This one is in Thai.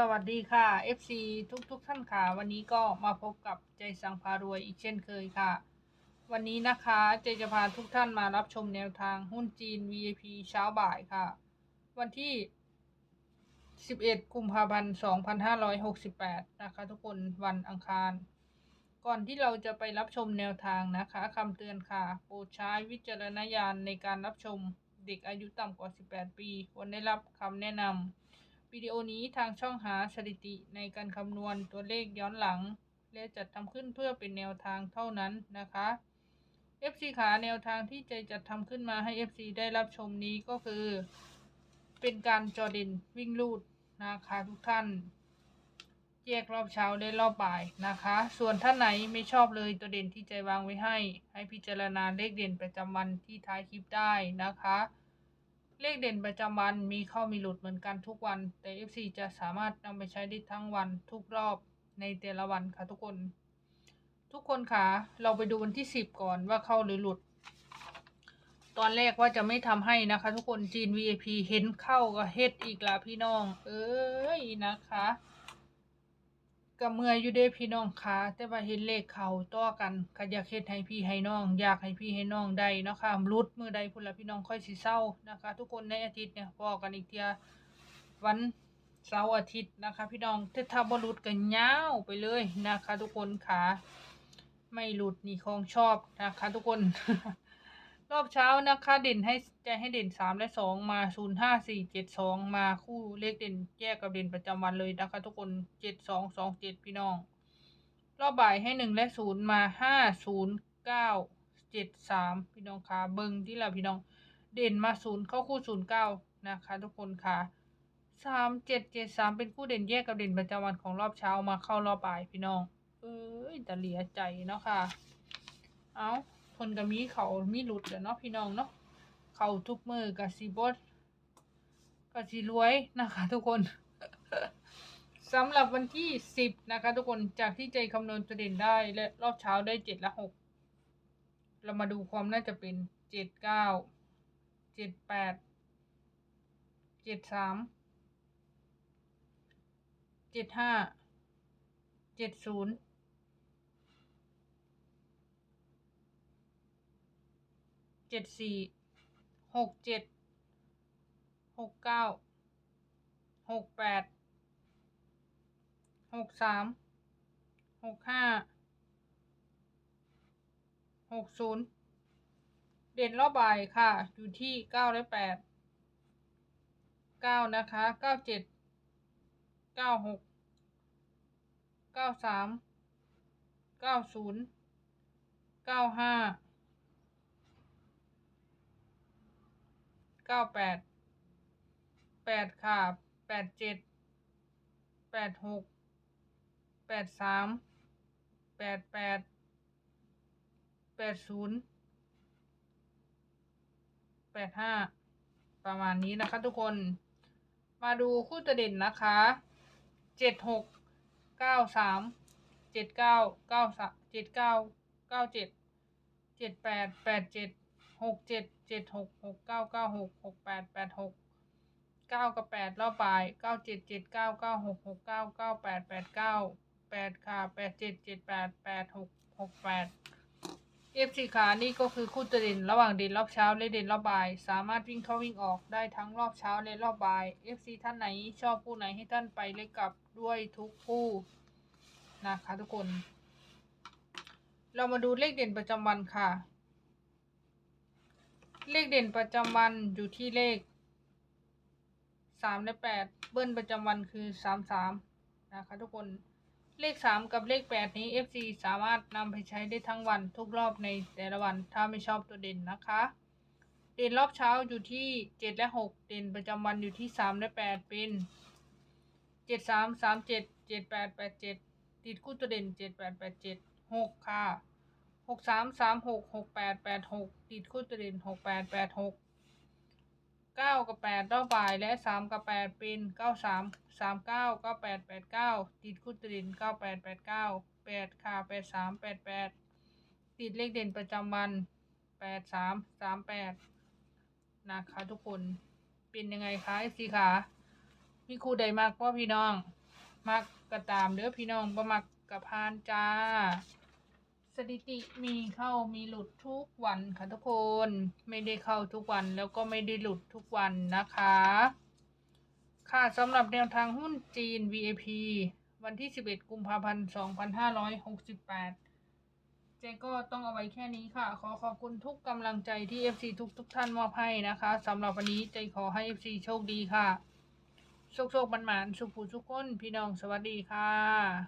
สวัสดีค่ะ FC ทุกทุกท่านค่ะ วันนี้ก็มาพบกับใจสังพารวยอีกเช่นเคยค่ะ วันนี้นะคะเจจะพาทุกท่านมารับชมแนวทางหุ้นจีน VIP เช้าบ่ายค่ะ วันที่ 11 กุมภาพันธ์ 2568 นะคะ ทุกคนวันอังคาร ก่อนที่เราจะไปรับชมแนวทางนะคะคำเตือนค่ะ โปรดใช้วิจารณญาณในการรับชมเด็กอายุต่ำกว่า 18 ปี ควรได้รับคำแนะนำ วิดีโอนี้ทางช่องหาสถิติในการคำนวณตัวเลขย้อนหลัง และจัดทำขึ้นเพื่อเป็นแนวทางเท่านั้นนะคะ FC ขาแนวทางที่ใจจัดทำขึ้นมาให้ FC ได้รับชมนี้ก็คือ เป็นการจอเด่นวิ่งลูดนะคะทุกท่านแยกรอบเช้าและรอบบ่ายนะคะ ส่วนท่านไหนไม่ชอบเลยตัวเด่นที่ใจวางไว้ให้ ให้พิจารณาเลขเด่นประจำวันที่ท้ายคลิปได้นะคะ เลขเด่นประจำวันมีเข้ามีหลุดเหมือนกันทุกวัน แต่ FC จะสามารถนำไปใช้ได้ทั้งวันทุกรอบในแต่ละวันค่ะทุกคน ทุกคนค่ะเราไปดูวันที่ 10 ก่อนว่าเข้าหรือหลุด ตอนแรกว่าจะไม่ทำให้นะคะ ทุกคนจีน VIP เห็นเข้าก็เฮ็ดอีกละพี่น้อง เอ้ยนะคะ ก็เมื่อยอยู่เด้พี่น้องค่ะแต่ว่าเห็นเลขเขาต่อกันก็อยากเฮ็ดให้พี่ให้น้อง อยากให้พี่ให้น้องได้นะคะรุดมือใดพุ่นละพี่น้องค่อยสิเศร้านะคะ ทุกคนในอาทิตย์เนี่ยพอกันอีกเทียวันเสาร์อาทิตย์นะคะ พี่น้องถ้าถ้าบ่รุดก็ยาวไปเลยนะคะ ทุกคนค่ะไม่หลุดนี่ของชอบนะคะ ทุกคน รอบเช้านะคะ เด่นให้จะให้เด่นสามและสองมาศูนย์ห้าสี่เจ็ดสองมาคู่เลขเด่นแยกกับเด่นประจำวันเลยนะคะ ทุกคนเจ็ดสองสองเจ็ดพี่น้อง รอบบ่ายให้หนึ่งและศูนย์มาห้าศูนย์เก้าเจ็ดสามพี่น้องค่ะเบิ้งที่ละพี่น้อง เด่นมาศูนย์เข้าคู่ศูนย์เก้านะคะ ทุกคนค่ะสามเจ็ดเจ็ดสามเป็นคู่เด่นแยกกับเด่นประจำวันของรอบเช้ามาเข้ารอบบ่ายพี่น้อง เอ้ยแต่เหลียใจเนาะค่ะ เอา คนก็มีเขามีหลุดแหล้วเนาะพี่น้องเนาะเขาทุกมือกับสีบดกับสีรวยนะคะ ทุกคนสำหรับวันที่สิบนะคะ ทุกคนจากที่ใจคำนวณประเด็นได้และรอบเช้าได้เจ็ดและหกเรามาดูความน่าจะเป็นเจ็ดเก้าเจ็ดแปดเจ็ดสามเจ็ดห้าเจ็ดศูนย์ จ็ดสี่หกเจ็ดหกเก้าหกแปดหกสามหกห้าหกศูนย์เด่นรอบบ่ายค่ะ อยู่ที่เก้าและแปดเก้านะคะเก้าเจ็ดเก้าหกเก้าสามเก้าศูนย์เก้าห้า เก้าแปดแปดค่ะแปดเจ็ดแปดหกแปดสามแปดแปดแปดศูนย์แปดห้าประมาณนี้นะคะทุกคนมาดูคู่ตัวเด่นนะคะเจ็ดหกเก้าสามเจ็ดเก้าเก้าสามเจ็ดเก้าเก้าเจ็ดเจ็ดแปดแปดเจ็ด หกเจ็ดเจ็ดหกหกเก้าเก้าหกหกแปดแปดหกเก้ากับแปดรอบบ่ายเก้าเจ็ดเจ็ดเก้าเก้าหกหกเก้าเก้าแปดแปดเก้าแปดค่ะแปดเจ็ดเจ็ดแปดแปดหกหกแปดเอฟซีขานี่ก็คือคู่ตัวเด่นระหว่างเด่นรอบเช้าและเด่นรอบบ่าย สามารถวิ่งเข้าวิ่งออกได้ทั้งรอบเช้าและรอบบ่าย FC ท่านไหนชอบคู่ไหนให้ท่านไปเล่นกับด้วยทุกคู่นะคะทุกคน เรามาดูเลขเด่นประจำวันค่ะ เลขเด่นประจำวันอยู่ที่เลขสามและแปดเบิ้ลประจำวันคือสามสามนะคะทุกคนเลขสามกับเลขแปดนี้ FC สามารถนำไปใช้ได้ทั้งวันทุกรอบในแต่ละวันถ้าไม่ชอบตัวเด่นนะคะ เด่นรอบเช้าอยู่ที่เจ็ดและหกเด่นประจำวันอยู่ที่สามและแปดเป็นเจ็ดสามสามเจ็ดเจ็ดแปดแปดเจ็ดติดคู่ตัวเด่นเจ็ดแปดแปดเจ็ดหกค่ะ หกสามสามหกหกแปดแปดหกติดคู่ตัวเด่นหกแปดแปดหกเก้ากับแปดรอบบ่ายและสามกับแปดเป็นเก้าสามสามเก้าเก้าแปดแปดเก้าติดคู่ตรินเก้าแปดแปดเก้าแปดค่ะแปดสามแปดแปดติดเลขเด่นประจำวันแปดสามสามแปดนะคะทุกคนเป็นยังไงคะเอฟซีคะมีครูใดมากว่าพี่น้อง มักกระตามเด้อพี่น้องบ่มักกระพานจ้า สถิติมีเข้ามีหลุดทุกวันค่ะทุกคน ไม่ได้เข้าทุกวันแล้วก็ไม่ได้หลุดทุกวันนะคะ ค่ะสำหรับแนวทางหุ้นจีน VAP วันที่ 11 กุมภาพันธ์ 2568 เจก็ต้องเอาไว้แค่นี้ค่ะ ขอขอบคุณทุกกำลังใจที่ FC ทุกทุกท่านมอบให้นะคะสำหรับวันนี้เจขอให้ FC โชคดีค่ะโชคโชคบันหมานสุขผู้สุขคนพี่น้องสวัสดีค่ะ